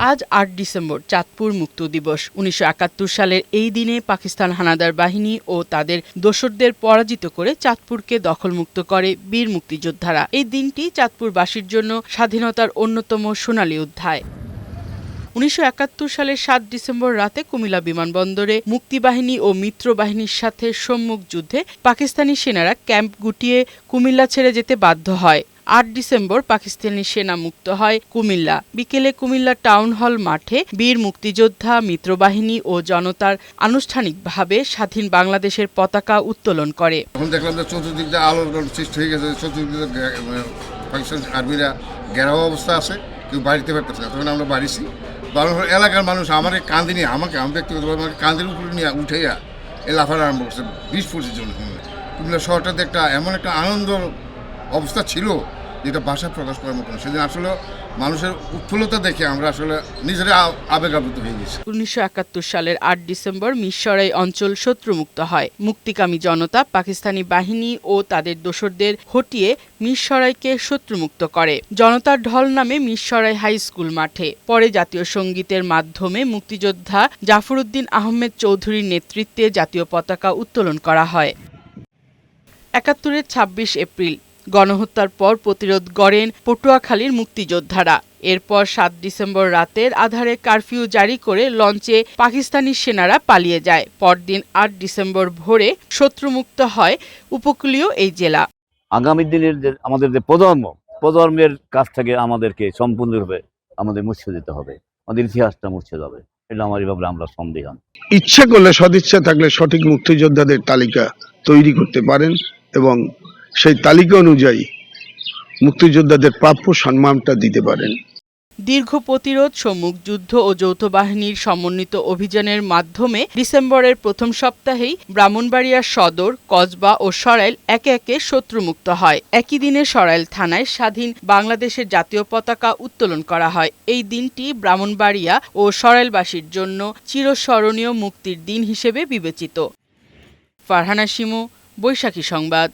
আজ আট ডিসেম্বর, চাঁদপুর মুক্ত দিবস। উনিশশো একাত্তর সালের এই দিনে পাকিস্তান হানাদার বাহিনী ও তাদের দোসরদের পরাজিত করে চাঁদপুরকে দখলমুক্ত করে বীর মুক্তিযোদ্ধারা। এই দিনটি চাঁদপুরবাসীর জন্য স্বাধীনতার অন্যতম সোনালী অধ্যায়। উনিশশো একাত্তর সালের সাত ডিসেম্বর রাতে কুমিল্লা বিমানবন্দরে মুক্তিবাহিনী ও মিত্র বাহিনীর সাথে সম্মুখ যুদ্ধে পাকিস্তানি সেনারা ক্যাম্প গুটিয়ে কুমিল্লা ছেড়ে যেতে বাধ্য হয়। আট ডিসেম্বর পাকিস্তানি সেনা মুক্ত হয় কুমিল্লা। বিকেলে কুমিল্লা টাউন হল মাঠে বীর মুক্তিযোদ্ধা, মিত্রবাহিনী ও জনতার আনুষ্ঠানিকভাবে স্বাধীন বাংলাদেশের পতাকা উত্তোলন করে। এখন দেখলাম যে চতুর্দিক দিয়ে আলোর সৃষ্টি হয়ে গেছে, চতুর্দিক পাকিস্তান আর্মিরা ঘেরাও অবস্থা আছে, কেউ বাড়িতে পারতেছে না। তখন আমরা বাড়িছি বাড়ানোর এলাকার মানুষ আমাকে কান্দিনি আমাকে, আমি ব্যক্তিগতভাবে আমাকে কান্দির উপরে নিয়ে উঠেইয়া এই লাফার আরম্ভ করছে বিশ পঁচিশ জন কুমিল্লা শহরটাতে একটা এমন একটা আনন্দ অবস্থা ছিল যেটা ভাষা প্রকাশ করার মতো সেদিন আসলে মানুষের উৎফুল্লতা দেখে আমরা আসলে নিজেরা আ- আবেগাপ্লুত হয়ে গেছি। উনিশশো একাত্তর সালের আট ডিসেম্বর মিরসরাই অঞ্চল শত্রুমুক্ত হয়। মুক্তিকামী জনতা, পাকিস্তানি বাহিনী ও তাদের দোসরদের হটিয়ে মিরসরাইকে শত্রুমুক্ত করে। জনতার ঢল নামে মিরসরাই হাই স্কুল মাঠে। পরে জাতীয় সঙ্গীতের মাধ্যমে মুক্তিযোদ্ধা জাফরউদ্দিন আহমেদ চৌধুরীর নেতৃত্বে জাতীয় পতাকা উত্তোলন করা হয়। একাত্তরের ছাব্বিশ এপ্রিল গণহত্যার পর প্রতিরোধ গড়েন পটুয়াখালীর মুক্তিযোদ্ধারা। এরপর সাত ডিসেম্বর রাতের আধারে কারফিউ জারি করে লঞ্চে পাকিস্তানি সেনারা পালিয়ে যায়। পরদিন আট ডিসেম্বর ভোরে শত্রুমুক্ত হয় উপকূলীয় এই জেলা। আগামী দিনের যে আমাদের যে প্রজন্ম প্রজন্মের কাছ থেকে আমাদেরকে সম্পূর্ণরূপে আমাদের মুছে দিতে হবে। আমাদের ইতিহাসটা মুছে যাবে। এটা আমার ব্যাপারে আমরা সন্দেহান ইচ্ছে করলে সদিচ্ছা থাকলে সঠিক মুক্তিযোদ্ধাদের তালিকা তৈরি করতে পারেন এবং সেই তালিকা অনুযায়ী মুক্তিযোদ্ধাদের প্রাপ্য সম্মানটা দিতে পারেন। দীর্ঘ প্রতিরোধ, সম্মুখ যুদ্ধ ও যৌথ বাহিনীর সমন্বিত অভিযানের মাধ্যমে ডিসেম্বরের প্রথম সপ্তাহেই ব্রাহ্মণবাড়িয়া সদর, কসবা ও সরাইল একে একে শত্রুমুক্ত হয়। একই দিনে সরাইল থানায় স্বাধীন বাংলাদেশের জাতীয় পতাকা উত্তোলন করা হয়। এই দিনটি ব্রাহ্মণবাড়িয়া ও সরাইলবাসীর জন্য চিরস্মরণীয় মুক্তির দিন হিসেবে বিবেচিত। ফারহানা শিমু, বৈশাখী সংবাদ।